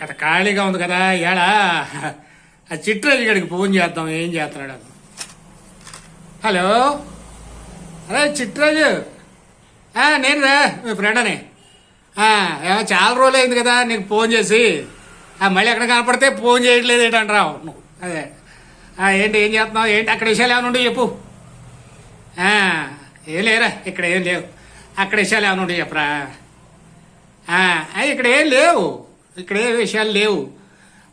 కథ ఖాళీగా ఉంది కదా ఏడా? ఆ చిట్రాజు గడికి ఫోన్ చేద్దాం ఏం చేస్తున్నాడు? అతను హలో? అరే చిట్రాజు. నేను రా మీ ఫ్రెండ్ అని ఏమో చాలా రోజులు అయింది కదా నీకు ఫోన్ చేసి. మళ్ళీ ఎక్కడ కనపడితే ఫోన్ చేయట్లేదు ఏంటంటావు నువ్వు అదే. ఏంటి ఏం చేస్తున్నావు? ఏంటి అక్కడ విషయాలు ఏమైనా ఉండి చెప్పు. ఏం లేరా ఇక్కడ ఏం లేవు. అక్కడ విషయాలు ఏమైనా ఉండి చెప్పరా? ఇక్కడ ఏం లేవు. ఇక్కడ ఏ విషయాలు లేవు.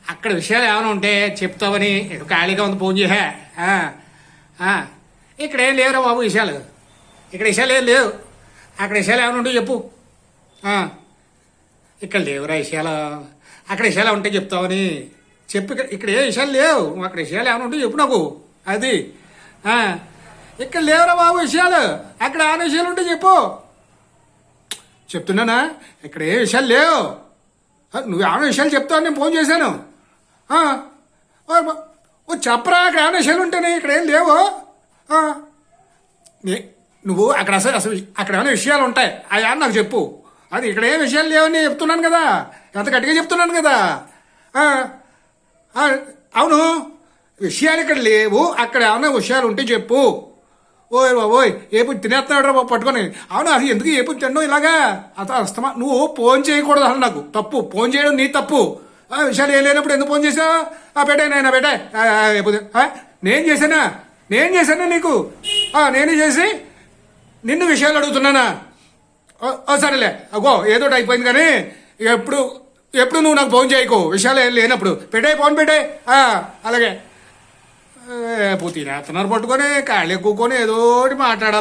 అక్కడ విషయాలు ఏమైనా ఉంటే చెప్తావని ఖాళీగా ఉంది ఫోన్ చేసా ఇక్కడ ఏం లేవురా బాబు విషయాలు. ఇక్కడ విషయాలు ఏం లేవు. అక్కడ విషయాలు ఏమైనా ఉంటే చెప్పు. ఇక్కడ లేవురా విషయాలు. అక్కడ విషయాలు ఉంటే చెప్తావని. చెప్పు ఇక్కడ- ఇక్కడ ఏ విషయాలు లేవు. అక్కడ విషయాలు ఏమైనా ఉంటే చెప్పు నాకు. అది. ఇక్కడ లేవురా బాబు విషయాలు. అక్కడ ఆ విషయాలు ఉంటే చెప్పు. చెప్తున్నానా? ఇక్కడ ఏ విషయాలు లేవు. నువ్వు ఏమైనా విషయాలు చెప్తావు నేను ఫోన్ చేశాను. ఓ, చెప్పరా అక్కడ ఏమైనా విషయాలు ఉంటాయి ఇక్కడ ఏం లేవు. నువ్వు అక్కడ అసలు అసలు అక్కడ ఏమైనా విషయాలు ఉంటాయి? అయ్యా నాకు చెప్పు. అది ఇక్కడ ఏ విషయాలు లేవని చెప్తున్నాను కదా. ఎంత గట్టిగా చెప్తున్నాను కదా. అవును. విషయాలు ఇక్కడ లేవు. అక్కడ ఏమైనా విషయాలు ఉంటే చెప్పు. ఓయ్ బాబోయ్ ఏపు తినేస్తున్నాడు రా బాబు పట్టుకొని. అవును అది ఎందుకు ఏపు తినడం ఇలాగా? అత అస్తమా నువ్వు ఫోన్ చేయకూడదు అసలు నాకు. తప్పు ఫోన్ చేయడం నీ తప్పు. ఆ, విషయాలు ఏం లేనప్పుడు ఎందుకు ఫోన్ చేసావు ఆ బేటే నేను బేటే నేను చేశానా? నేను చేశానా నీకు? నేనే చేసి నిన్ను విషయాలు అడుగుతున్నానా? ఓ సరేలే. అగో ఏదో ఒకటి అయిపోయింది కానీ ఎప్పుడు ఎప్పుడు నువ్వు నాకు ఫోన్ చేయకు. విషయాలు ఏం లేనప్పుడు. పెట్టే ఫోన్ పెట్టే. అలాగే. ఏ, పుతీనేస్తున్నారు పట్టుకొని కాళ్ళు ఎక్కుకొని ఏదో ఒకటి మాట్లాడాలి.